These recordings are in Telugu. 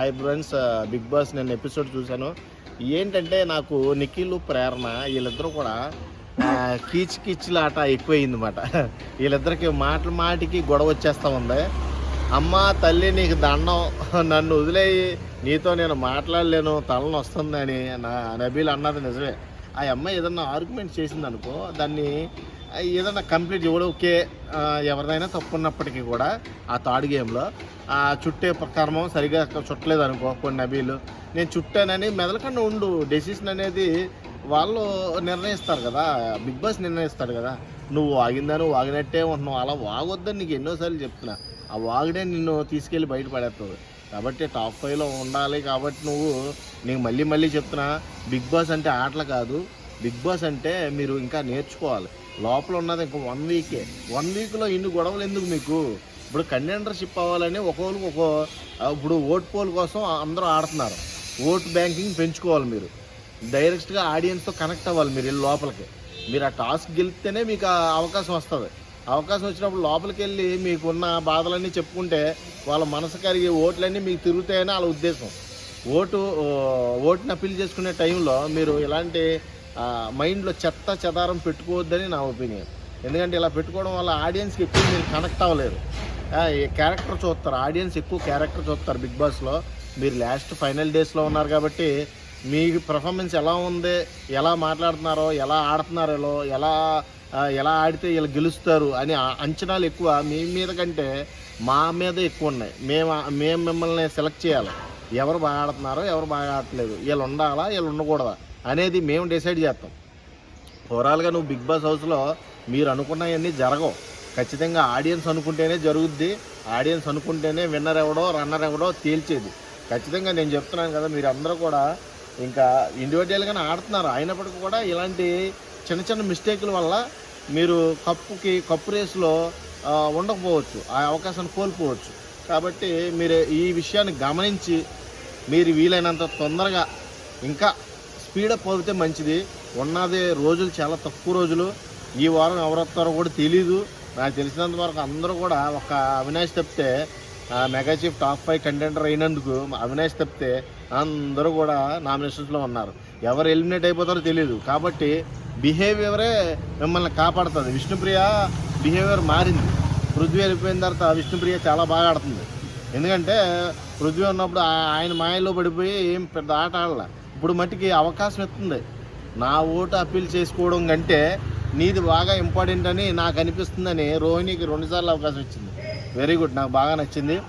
హాయ్ ఫ్రెండ్స్ బిగ్ బాస్ నేను ఎపిసోడ్ చూశాను. ఏంటంటే నాకు నిఖిల్ ప్రేరణ వీళ్ళిద్దరూ కూడా కీచ్ కీచ్ కిచ్లాట ఎక్కువైంది అనమాట వీళ్ళిద్దరికి మాటల మాటికి గొడవ వచ్చేస్తా ఉంది. అమ్మ తల్లి నీకు దండం నన్ను వదిలేయి. నీతో నేను మాట్లాడలేను తలను వస్తుందని నా నబీల్ అన్నది నిజమే. ఆ అమ్మాయి ఏదన్నా ఆర్గ్యుమెంట్ చేసింది అనుకో దాన్ని ఏదైనా ఏదన్నా కంప్లీట్ ఇవ్వడం ఓకే ఎవరిదైనా తప్పు ఉన్నప్పటికీ కూడా ఆ థర్డ్ గేమ్లో ఆ చుట్టే కర్మం సరిగా చుట్టలేదు అనుకో కొన్ని నబీలు నేను చుట్టానని మెదలకుండా ఉండు. డెసిషన్ అనేది వాళ్ళు నిర్ణయిస్తారు కదా. బిగ్ బాస్ నిర్ణయిస్తాడు కదా. నువ్వు వాగిందా నువ్వు వాగినట్టే ఉంటున్నావు. అలా వాగొద్దని నీకు ఎన్నోసార్లు చెప్తున్నా ఆ వాగిడే నిన్ను తీసుకెళ్ళి బయటపడేస్తుంది కాబట్టి టాప్ ఫైవ్లో ఉండాలి కాబట్టి నువ్వు నీకు మళ్ళీ మళ్ళీ చెప్తున్నా బిగ్ బాస్ అంటే ఆటలు కాదు. బిగ్ బాస్ అంటే మీరు ఇంకా నేర్చుకోవాలి. లోపల ఉన్నది ఇంకో వన్ వీకే వన్ వీక్లో ఇన్ని గొడవలు ఎందుకు మీకు? ఇప్పుడు కంటెండర్షిప్ అవ్వాలని ఒక్కొక్కరికి ఒక ఇప్పుడు ఓట్ పోల్ కోసం అందరూ ఆడుతున్నారు. ఓట్ బ్యాంకింగ్ పెంచుకోవాలి మీరు. డైరెక్ట్గా ఆడియన్స్తో కనెక్ట్ అవ్వాలి మీరు వెళ్ళి లోపలికి. మీరు ఆ టాస్క్ గెలిస్తేనే మీకు అవకాశం వస్తుంది. అవకాశం వచ్చినప్పుడు లోపలికి వెళ్ళి మీకున్న బాధలన్నీ చెప్పుకుంటే వాళ్ళ మనసు కరిగే ఓట్లన్నీ మీకు తిరుగుతాయని వాళ్ళ ఉద్దేశం. ఓటు ఓటుని అప్పీల్ చేసుకునే టైంలో మీరు ఇలాంటి మైండ్లో చెత్త చెదారం పెట్టుకోవద్దని నా ఒపీనియన్. ఎందుకంటే ఇలా పెట్టుకోవడం వల్ల ఆడియన్స్కి ఎక్కువ మీరు కనెక్ట్ అవ్వలేరు. క్యారెక్టర్ చూస్తారు ఆడియన్స్ ఎక్కువ క్యారెక్టర్ చూస్తారు బిగ్ బాస్లో. మీరు లాస్ట్ ఫైనల్ డేస్లో ఉన్నారు కాబట్టి మీ పర్ఫార్మెన్స్ ఎలా ఉంది ఎలా మాట్లాడుతున్నారో ఎలా ఆడుతున్నారో ఎలా ఎలా ఆడితే వీళ్ళు గెలుస్తారు అని అంచనాలు ఎక్కువ మీ మీద కంటే మా మీద ఎక్కువ ఉన్నాయి. మేము మేము మిమ్మల్ని సెలెక్ట్ చేయాలి. ఎవరు బాగా ఆడుతున్నారో ఎవరు బాగా ఆడట్లేదు. వీళ్ళు ఉండాలా వీళ్ళు ఉండకూడదా? అనేది మేము డిసైడ్ చేస్తాం. ఓవరాల్గా నువ్వు బిగ్ బాస్ హౌస్లో మీరు అనుకున్నవన్నీ జరగవు. ఖచ్చితంగా ఆడియన్స్ అనుకుంటేనే జరుగుద్ది. ఆడియన్స్ అనుకుంటేనే విన్నర్ ఎవడో రన్నర్ ఎవడో తేల్చేది. ఖచ్చితంగా నేను చెప్తున్నాను కదా మీరు అందరూ కూడా ఇంకా ఇండివిజువల్గానే ఆడుతున్నారు. అయినప్పటికీ కూడా ఇలాంటి చిన్న చిన్న మిస్టేకుల వల్ల మీరు కప్పుకి కప్పు రేసులో ఉండకపోవచ్చు. ఆ అవకాశాన్ని కోల్పోవచ్చు. కాబట్టి మీరు ఈ విషయాన్ని గమనించి మీరు వీలైనంత తొందరగా ఇంకా స్పీడప్ అవుతే మంచిది. ఉన్నది రోజులు చాలా తక్కువ రోజులు. ఈ వారం ఎవరొస్తారో కూడా తెలీదు. నాకు తెలిసినంత వరకు అందరూ కూడా ఒక అవినాష్ తప్పితే mega chief mega chief top five contender అయినందుకు అవినాష్ తప్పితే అందరూ కూడా నామినేషన్స్లో ఉన్నారు. ఎవరు ఎలిమినేట్ అయిపోతారో తెలియదు కాబట్టి బిహేవియరే మిమ్మల్ని కాపాడుతుంది. విష్ణుప్రియ బిహేవియర్ మారింది. పృథ్వీ వెళ్ళిపోయిన తర్వాత విష్ణుప్రియ చాలా బాగా ఆడుతుంది. ఎందుకంటే పృథ్వీ ఉన్నప్పుడు ఆయన మాయలో పడిపోయి ఏం పెద్ద ఆట ఆడలే. ఇప్పుడు మట్టికి అవకాశం ఇస్తుంది నా ఓటు అప్పీల్ చేసుకోవడం కంటే నీది బాగా ఇంపార్టెంట్ అని నాకు అనిపిస్తుందని రోహిణికి రెండుసార్లు అవకాశం ఇచ్చింది. వెరీ గుడ్ నాకు బాగా నచ్చింది.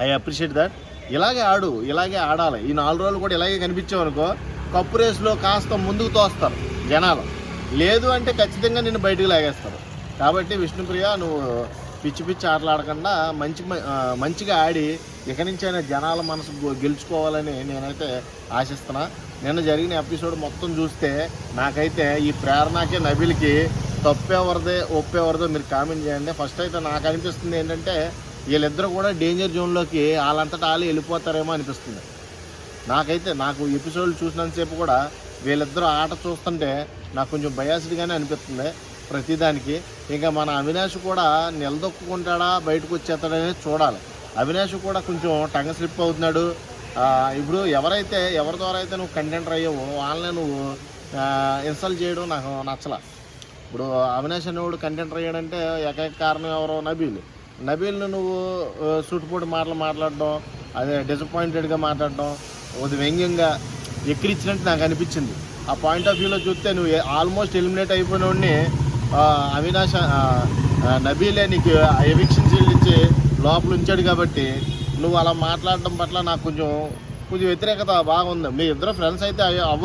ఐ అప్రిషియేట్ దట్ ఇలాగే ఆడు ఇలాగే ఆడాలి. ఈ నాలుగు రోజులు కూడా ఇలాగే కనిపించామనుకో కప్పు రేసులో కాస్త ముందుకు తోస్తారు జనాలు. లేదు అంటే ఖచ్చితంగా నిన్ను బయటకు లాగేస్తారు. కాబట్టి విష్ణుప్రియ నువ్వు పిచ్చి పిచ్చి ఆటలాడకుండా మంచి మ- మంచిగా ఆడి ఇక నుంచైనా జనాల మనసు గెలుచుకోవాలని నేనైతే ఆశిస్తున్నా. నిన్న జరిగిన ఎపిసోడ్ మొత్తం చూస్తే నాకైతే ఈ ప్రేరణకి నబిల్కి తప్పేవరదే ఒప్పేవరదో మీరు కామెంట్ చేయండి. ఫస్ట్ అయితే నాకు అనిపిస్తుంది ఏంటంటే వీళ్ళిద్దరూ కూడా డేంజర్ జోన్లోకి వాళ్ళంతటా వాళ్ళు వెళ్ళిపోతారేమో అనిపిస్తుంది. నాకైతే నాకు ఎపిసోడ్ చూసినంతసేపు కూడా వీళ్ళిద్దరూ ఆట చూస్తుంటే నాకు కొంచెం బయాసిడ్గానే అనిపిస్తుంది ప్రతిదానికి. ఇంకా మన అవినాష్ కూడా నిలదొక్కుంటాడా బయటకు వచ్చేస్తాడనేది చూడాలి. అవినాష్ కూడా కొంచెం టంగ స్లిప్ అవుతున్నాడు. ఇప్పుడు ఎవరైతే ఎవరి ద్వారా అయితే నువ్వు కంటెంటర్ అయ్యావో వాళ్ళని నువ్వు ఇన్సల్ట్ చేయడం నాకు నచ్చల. ఇప్పుడు అవినాష్ అనేవాడు కంటెంటర్ అయ్యాడంటే ఏకైక కారణం ఎవరో నబీల్. నబీల్ని నువ్వు ఆ, మాటలు మాట్లాడడం అదే డిసప్పాయింటెడ్గా మాట్లాడడం అది వ్యంగ్యంగా ఎక్కిరించినట్టు నాకు అనిపించింది. ఆ పాయింట్ ఆఫ్ వ్యూలో చూస్తే నువ్వు ఆల్మోస్ట్ ఎలిమినేట్ అయిపోయిన వాడిని అవినాష్ నబీలే నీకు ఎవిక్షన్ లోపల ఉంచాడు కాబట్టి నువ్వు అలా మాట్లాడడం పట్ల నాకు కొంచెం కొంచెం వ్యతిరేకత బాగుంది. మీ ఇద్దరు ఫ్రెండ్స్ అయితే అవ్వ